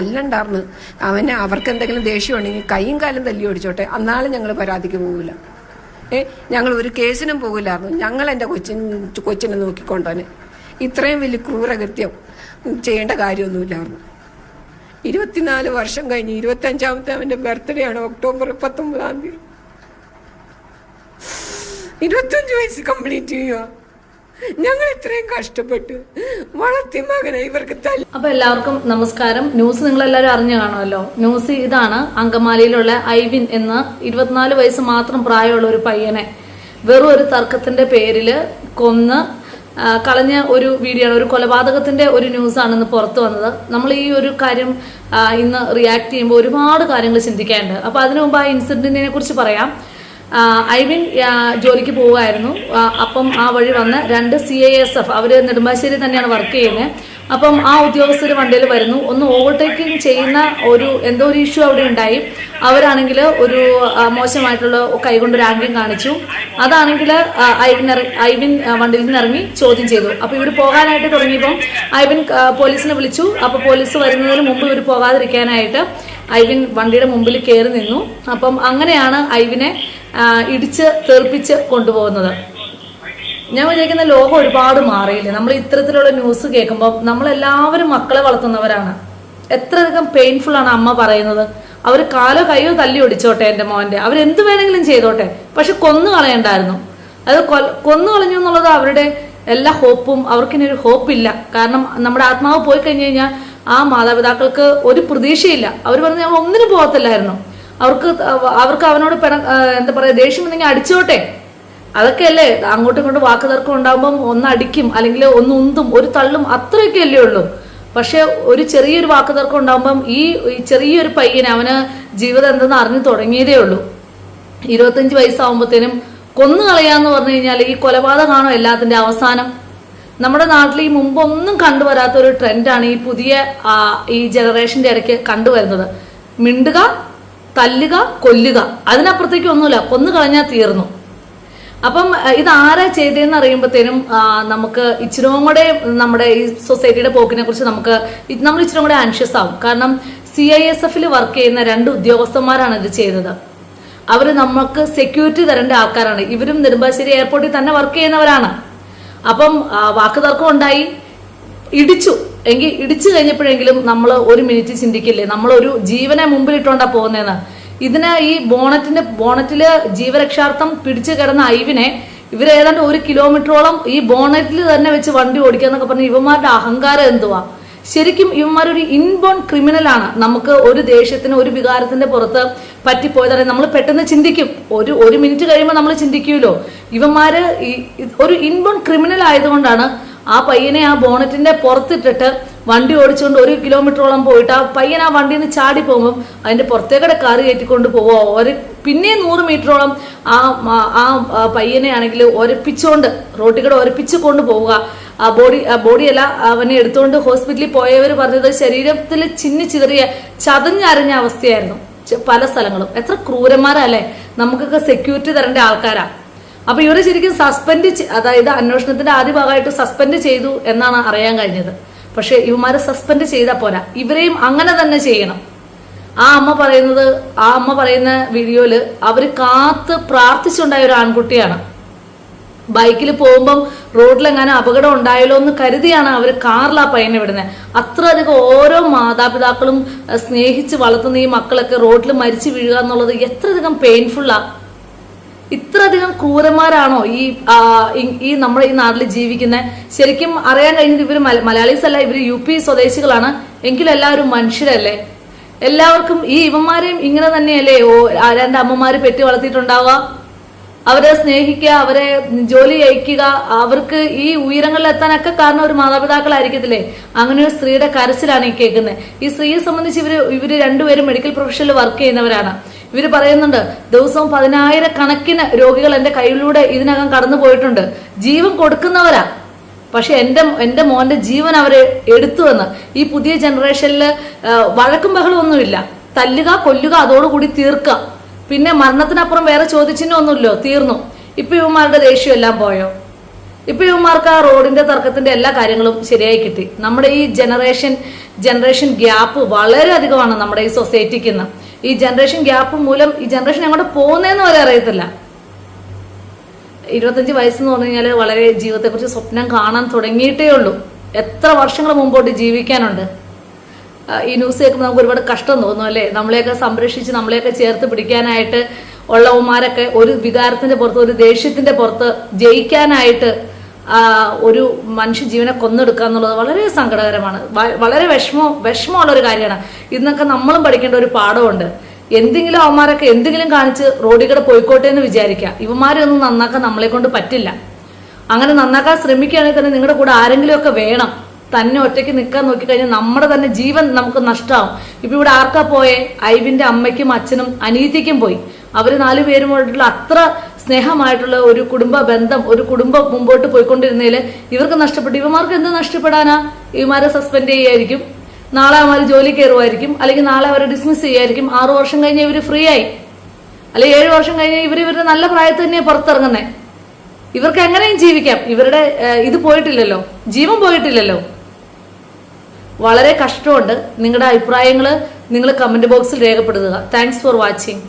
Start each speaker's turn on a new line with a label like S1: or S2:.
S1: അല്ലണ്ടാർന്ന് അവന് അവർക്ക് എന്തെങ്കിലും ദേഷ്യം ഉണ്ടെങ്കിൽ കൈയും കാലും തല്ലി ഓടിച്ചോട്ടെ. അന്നാളും ഞങ്ങൾ പരാതിക്ക് പോകില്ല ഏ ഞങ്ങൾ ഒരു കേസിനും പോകില്ലായിരുന്നു ഞങ്ങൾ എന്റെ കൊച്ചിന് കൊച്ചിനെ നോക്കിക്കൊണ്ടോനെ. ഇത്രയും വലിയ ക്രൂരകൃത്യം ചെയ്യേണ്ട കാര്യമൊന്നുമില്ലായിരുന്നു ഇരുപത്തിനാല് വർഷം കഴിഞ്ഞ് ഇരുപത്തഞ്ചാമത്തെ അവന്റെ ബർത്ത്ഡേ ആണ് ഒക്ടോബർ പത്തൊമ്പതാം തീയതി. ഇരുപത്തഞ്ച് വയസ്സ് കംപ്ലീറ്റ് ചെയ്യുക ഞങ്ങൾ ഇത്രയും കഷ്ടപ്പെട്ട്. വളർത്തി മകനെ ഇവർക്ക് തല്ലി.
S2: അപ്പൊ എല്ലാവർക്കും നമസ്കാരം. ന്യൂസ് നിങ്ങൾ എല്ലാവരും അറിഞ്ഞു കാണുമല്ലോ. ന്യൂസ് ഇതാണ് അങ്കമാലിയിലുള്ള ഐവിൻ എന്ന ഇരുപത്തിനാല് വയസ്സ് മാത്രം പ്രായമുള്ള ഒരു പയ്യനെ വെറും ഒരു തർക്കത്തിന്റെ പേരിൽ കൊന്ന് കളഞ്ഞ ഒരു വീഡിയോ ആണ്. ഒരു കൊലപാതകത്തിന്റെ ഒരു ന്യൂസാണ് ഇന്ന് പുറത്തു വന്നത്. നമ്മൾ ഈ ഒരു കാര്യം ഇന്ന് റിയാക്ട് ചെയ്യുമ്പോൾ ഒരുപാട് കാര്യങ്ങൾ ചിന്തിക്കാനുണ്ട്. അപ്പൊ അതിനു മുമ്പ് ആ ഇൻസിഡന്റിനെ കുറിച്ച് പറയാം. ഐവിൻ ജോലിക്ക് പോവുമായിരുന്നു അപ്പം ആ വഴി വന്ന് രണ്ട് സി ഐ എസ് എഫ് അവർ നെടുമ്പാശ്ശേരി തന്നെയാണ് വർക്ക് ചെയ്യുന്നത് അപ്പം ആ ഉദ്യോഗസ്ഥർ വണ്ടിയിൽ വരുന്നു. ഒന്ന് ഓവർടേക്കിംഗ് ചെയ്യുന്ന ഒരു എന്തോ ഒരു ഇഷ്യൂ അവിടെ ഉണ്ടായി. അവരാണെങ്കിൽ ഒരു മോശമായിട്ടുള്ള കൈകൊണ്ട് ഒരു ആംഗ്യം കാണിച്ചു. അതാണെങ്കിൽ ഐവിൻ ഐവിൻ വണ്ടിയിൽ നിന്ന് ഇറങ്ങി ചോദ്യം ചെയ്തു. അപ്പോൾ ഇവർ പോകാനായിട്ട് തുടങ്ങിയപ്പം ഐവിൻ പോലീസിനെ വിളിച്ചു. അപ്പോൾ പോലീസ് വരുന്നതിന് മുമ്പ് ഇവർ പോകാതിരിക്കാനായിട്ട് ഐവിൻ വണ്ടിയുടെ മുമ്പിൽ കയറി നിന്നു. അപ്പം അങ്ങനെയാണ് ഐവിനെ ഇടിച്ച് തെറിപ്പിച്ച് കൊണ്ടുപോകുന്നത്. ഞാൻ വിചാരിക്കുന്ന ലോകം ഒരുപാട് മാറിയില്ലേ? നമ്മൾ ഇത്തരത്തിലുള്ള ന്യൂസ് കേൾക്കുമ്പോൾ നമ്മളെല്ലാവരും മക്കളെ വളർത്തുന്നവരാണ്. എത്രയധികം പെയിൻഫുൾ ആണ് അമ്മ പറയുന്നത്. അവർ കാലോ കൈയോ തല്ലി ഒടിച്ചോട്ടെ എന്റെ മോന്റെ. അവരെന്ത് വേണമെങ്കിലും ചെയ്തോട്ടെ. പക്ഷെ കൊന്നു കളയണ്ടായിരുന്നു. അത് കൊന്നു കളഞ്ഞു എന്നുള്ളത് അവരുടെ എല്ലാ ഹോപ്പും അവർക്കിനി ഒരു ഹോപ്പില്ല കാരണം നമ്മുടെ ആത്മാവ് പോയി കഴിഞ്ഞു കഴിഞ്ഞാൽ ആ മാതാപിതാക്കൾക്ക് ഒരു പ്രതീക്ഷയില്ല. അവർ പറഞ്ഞു ഞങ്ങൾ ഒന്നിനും പോകത്തില്ലായിരുന്നു. അവർക്ക് അവർക്ക് അവനോട് പിണ എന്താ പറയുക ദേഷ്യം ഉണ്ടെങ്കിൽ അടിച്ചോട്ടെ. അതൊക്കെയല്ലേ അങ്ങോട്ടും ഇങ്ങോട്ടും വാക്ക് തർക്കം ഉണ്ടാകുമ്പം ഒന്ന് അടിക്കും അല്ലെങ്കിൽ ഒന്ന് ഉന്തും ഒരു തള്ളും അത്രയൊക്കെ അല്ലേ ഉള്ളൂ. പക്ഷെ ഒരു ചെറിയൊരു വാക്ക് തർക്കം ഉണ്ടാകുമ്പം ഈ ചെറിയൊരു പയ്യന് അവന് ജീവിതം എന്തെന്ന് അറിഞ്ഞു തുടങ്ങിയതേ ഉള്ളൂ. ഇരുപത്തഞ്ച് വയസ്സാകുമ്പോഴത്തേനും കൊന്നു കളയാന്ന് പറഞ്ഞു കഴിഞ്ഞാൽ ഈ കൊലപാതകമാണോ എല്ലാത്തിന്റെ അവസാനം? നമ്മുടെ നാട്ടിൽ ഈ മുമ്പൊന്നും കണ്ടുവരാത്ത ഒരു ട്രെൻഡാണ് ഈ പുതിയ ഈ ജനറേഷന്റെ ഇടയ്ക്ക് കണ്ടുവരുന്നത്. മിണ്ടുക തല്ലുക കൊല്ലുക. അതിനപ്പുറത്തേക്ക് ഒന്നുമില്ല. കൊന്നു കളഞ്ഞാൽ തീർന്നു. അപ്പം ഇത് ആരാ ചെയ്തതെന്ന് അറിയുമ്പോഴത്തേനും നമുക്ക് ഇച്ചിരും കൂടെ നമ്മുടെ ഈ സൊസൈറ്റിയുടെ പോക്കിനെ കുറിച്ച് നമുക്ക് നമ്മൾ ഇച്ചിരും കൂടെ ആൻഷ്യസ് ആവും. കാരണം സി ഐ എസ് എഫിൽ വർക്ക് ചെയ്യുന്ന രണ്ട് ഉദ്യോഗസ്ഥന്മാരാണ് ഇത് ചെയ്തത്. അവർ നമുക്ക് സെക്യൂരിറ്റി തരേണ്ട ആൾക്കാരാണ്. ഇവരും നെടുമ്പാശ്ശേരി എയർപോർട്ടിൽ തന്നെ വർക്ക് ചെയ്യുന്നവരാണ്. അപ്പം വാക്കുതർക്കം ഉണ്ടായി. ഇടിച്ചു. എങ്കിൽ ഇടിച്ചു കഴിഞ്ഞപ്പോഴെങ്കിലും നമ്മൾ ഒരു മിനിറ്റ് ചിന്തിക്കില്ലേ? നമ്മൾ ഒരു ജീവനെ മുമ്പിലിട്ടോണ്ടാ പോകുന്നതെന്ന് ഇതിന് ഈ ബോണറ്റിന്റെ ബോണറ്റിൽ ജീവരക്ഷാർത്ഥം പിടിച്ചു കിടന്ന ഐവിനെ ഇവർ ഏതാണ്ട് ഒരു കിലോമീറ്ററോളം ഈ ബോണറ്റിൽ തന്നെ വെച്ച് വണ്ടി ഓടിക്കുക എന്നൊക്കെ പറഞ്ഞ ഇവന്മാരുടെ അഹങ്കാരം എന്തുവാ? ശരിക്കും ഇവന്മാർ ഒരു ഇൻബോൺ ക്രിമിനൽ ആണ് നമുക്ക് ഒരു ദേഷ്യത്തിന് ഒരു വികാരത്തിന്റെ പുറത്ത് പറ്റിപ്പോയതാണ് നമ്മൾ പെട്ടെന്ന് ചിന്തിക്കും. ഒരു ഒരു മിനിറ്റ് കഴിയുമ്പോൾ നമ്മൾ ചിന്തിക്കുമല്ലോ ഇവന്മാര് ഈ ഒരു ഇൻബോൺ ക്രിമിനൽ ആയതുകൊണ്ടാണ് ആ പയ്യനെ ആ ബോണറ്റിന്റെ പുറത്തിട്ടിട്ട് വണ്ടി ഓടിച്ചുകൊണ്ട് ഒരു കിലോമീറ്ററോളം പോയിട്ട് ആ പയ്യൻ ആ വണ്ടിയിൽ നിന്ന് ചാടി പോകുമ്പോൾ അതിന്റെ പുറത്തേക്കടെ കാറ് കയറ്റിക്കൊണ്ട് പോവുക. ഒരു പിന്നെ നൂറ് മീറ്ററോളം ആ ആ- പയ്യനെ ആണെങ്കിൽ ഒരപ്പിച്ചുകൊണ്ട് റോട്ടിൽ കൂടെ ഒരപ്പിച്ച് കൊണ്ട് പോവുക. ആ ബോഡി ആ ബോഡിയല്ല അവനെ എടുത്തുകൊണ്ട് ഹോസ്പിറ്റലിൽ പോയവർ പറഞ്ഞത് ശരീരത്തിൽ ചിന്നി ചിതറിയ ചതഞ്ഞരഞ്ഞ അവസ്ഥയായിരുന്നു. പല സ്ഥലങ്ങളും. എത്ര ക്രൂരന്മാരല്ലേ? നമുക്കൊക്കെ സെക്യൂരിറ്റി തരേണ്ട ആൾക്കാരാ. അപ്പൊ ഇവരെ ശരിക്കും സസ്പെൻഡ് അതായത് അന്വേഷണത്തിന്റെ ആദ്യ ഭാഗമായിട്ട് സസ്പെൻഡ് ചെയ്തു എന്നാണ് അറിയാൻ കഴിഞ്ഞത്. പക്ഷെ ഇവന്മാരെ സസ്പെൻഡ് ചെയ്താൽ പോരാ. ഇവരെയും അങ്ങനെ തന്നെ ചെയ്യണം. ആ അമ്മ പറയുന്നത് ആ അമ്മ പറയുന്ന വീഡിയോയിൽ അവർ കാത്ത് പ്രാർത്ഥിച്ചുണ്ടായ ഒരു ആൺകുട്ടിയാണ്. ബൈക്കിൽ പോകുമ്പം റോഡിലെങ്ങാനും അപകടം ഉണ്ടായല്ലോ എന്ന് കരുതിയാണ് അവർ കാറിൽ ആ പയ്യനെ വിടുന്നത് അത്ര അധികം ഓരോ മാതാപിതാക്കളും സ്നേഹിച്ച് വളർത്തുന്ന ഈ മക്കളൊക്കെ റോഡിൽ മരിച്ചു വീഴുക എന്നുള്ളത് എത്രയധികം പെയിൻഫുള്ളാ ഇത്രയധികം ക്രൂരന്മാരാണോ ഈ ഈ- നമ്മുടെ ഈ നാട്ടിൽ ജീവിക്കുന്നത്? ശരിക്കും അറിയാൻ കഴിഞ്ഞത് ഇവർ മലയാളീസ് അല്ല ഇവർ യു പി സ്വദേശികളാണ്. എങ്കിലും എല്ലാവരും മനുഷ്യരല്ലേ? എല്ലാവർക്കും ഈ ഇവന്മാരെയും ഇങ്ങനെ തന്നെയല്ലേ? ഓ രണ്ട് അമ്മമാര് പെറ്റി വളർത്തിയിട്ടുണ്ടാവുക. അവരെ സ്നേഹിക്കുക അവരെ ജോലി അയക്കുക അവർക്ക് ഈ ഉയരങ്ങളിൽ എത്താനൊക്കെ കാരണം ഒരു മാതാപിതാക്കളായിരിക്കത്തില്ലേ? അങ്ങനെ ഒരു സ്ത്രീയുടെ കരച്ചിലാണ് ഈ കേൾക്കുന്നത്. ഈ സ്ത്രീയെ സംബന്ധിച്ച് ഇവർ ഇവർ രണ്ടുപേരും മെഡിക്കൽ പ്രൊഫഷനിൽ വർക്ക് ചെയ്യുന്നവരാണ്. ഇവർ പറയുന്നുണ്ട് ദിവസവും പതിനായിരക്കണക്കിന് രോഗികൾ എന്റെ കയ്യിലൂടെ ഇതിനകം കടന്നു പോയിട്ടുണ്ട്. ജീവൻ കൊടുക്കുന്നവരാ. പക്ഷെ എന്റെ എന്റെ മോന്റെ ജീവൻ അവർ എടുത്തുവെന്ന്. ഈ പുതിയ ജനറേഷനിൽ വഴക്കും ബഹളം ഒന്നുമില്ല. തല്ലുക കൊല്ലുക അതോടുകൂടി തീർക്കുക. പിന്നെ മരണത്തിനപ്പുറം വേറെ ചോദിച്ചിനൊന്നുമില്ലോ തീർന്നു. ഇപ്പൊ ഇവന്മാരുടെ ദേഷ്യം എല്ലാം പോയോ? ഇപ്പൊ ഇവന്മാർക്ക് ആ റോഡിന്റെ തർക്കത്തിന്റെ എല്ലാ കാര്യങ്ങളും ശരിയായി കിട്ടി. നമ്മുടെ ഈ ജനറേഷൻ ജനറേഷൻ ഗ്യാപ്പ് വളരെ അധികമാണ് നമ്മുടെ ഈ സൊസൈറ്റിക്ക് ഇന്ന്. ഈ ജനറേഷൻ ഗ്യാപ്പ് മൂലം ഈ ജനറേഷൻ അങ്ങോട്ട് പോകുന്നതെന്ന് വരെ അറിയത്തില്ല. ഇരുപത്തഞ്ച് വയസ്സെന്ന് പറഞ്ഞു കഴിഞ്ഞാൽ വളരെ ജീവിതത്തെക്കുറിച്ച് സ്വപ്നം കാണാൻ തുടങ്ങിയിട്ടേ ഉള്ളൂ. എത്ര വർഷങ്ങൾ മുമ്പോട്ട് ജീവിക്കാനുണ്ട്. ഈ ന്യൂസ് കേൾക്കുമ്പോൾ നമുക്ക് ഒരുപാട് കഷ്ടം തോന്നും അല്ലേ? നമ്മളെയൊക്കെ സംരക്ഷിച്ച് നമ്മളെയൊക്കെ ചേർത്ത് പിടിക്കാനായിട്ട് ഉള്ളവന്മാരൊക്കെ ഒരു വികാരത്തിന്റെ പുറത്ത് ഒരു ദേഷ്യത്തിന്റെ പുറത്ത് ജയിക്കാനായിട്ട് ഒരു മനുഷ്യ ജീവനെ കൊന്നെടുക്കുക എന്നുള്ളത് വളരെ സങ്കടകരമാണ്. വളരെ വിഷമോ വിഷമമുള്ള ഒരു കാര്യമാണ്. ഇന്നൊക്കെ നമ്മളും പഠിക്കേണ്ട ഒരു പാഠമുണ്ട് എന്തെങ്കിലും അവന്മാരൊക്കെ എന്തെങ്കിലും കാണിച്ച് റോഡിൽ കൂടെ പോയിക്കോട്ടെ എന്ന് വിചാരിക്കുക. ഇവന്മാരൊന്നും നന്നാക്കാൻ നമ്മളെ കൊണ്ട് പറ്റില്ല. അങ്ങനെ നന്നാക്കാൻ ശ്രമിക്കുകയാണെങ്കിൽ തന്നെ നിങ്ങളുടെ കൂടെ ആരെങ്കിലുമൊക്കെ വേണം. തന്നെ ഒറ്റയ്ക്ക് നിൽക്കാൻ നോക്കിക്കഴിഞ്ഞാൽ നമ്മുടെ തന്നെ ജീവൻ നമുക്ക് നഷ്ടമാവും ഇപ്പൊ ഇവിടെ ആർക്കാ പോയെ? ഐവിന്റെ അമ്മയ്ക്കും അച്ഛനും അനീതിക്കും പോയി. അവർ നാലുപേരുമായിട്ടുള്ള അത്ര സ്നേഹമായിട്ടുള്ള ഒരു കുടുംബ ബന്ധം ഒരു കുടുംബം മുമ്പോട്ട് പോയിക്കൊണ്ടിരുന്നതിൽ ഇവർക്ക് നഷ്ടപ്പെട്ടു. ഇവന്മാർക്ക് എന്ത് നഷ്ടപ്പെടാനാ? ഇവന്മാരെ സസ്പെൻഡ് ചെയ്യായിരിക്കും നാളെ അവന്മാർ ജോലി കയറുമായിരിക്കും. അല്ലെങ്കിൽ നാളെ അവരെ ഡിസ്മിസ് ചെയ്യായിരിക്കും ആറു വർഷം കഴിഞ്ഞ് ഇവർ ഫ്രീ ആയി. അല്ലെങ്കിൽ ഏഴ് വർഷം കഴിഞ്ഞ് ഇവർ ഇവരുടെ നല്ല പ്രായത്തിൽ തന്നെയാണ് പുറത്തിറങ്ങുന്നത് ഇവർക്ക് എങ്ങനെയും ജീവിക്കാം. ഇവരുടെ ഇത് പോയിട്ടില്ലല്ലോ. ജീവൻ പോയിട്ടില്ലല്ലോ. വളരെ കഷ്ടമുണ്ട് നിങ്ങളുടെ അഭിപ്രായങ്ങൾ നിങ്ങൾ കമന്റ് ബോക്സിൽ രേഖപ്പെടുത്തുക. Thanks for watching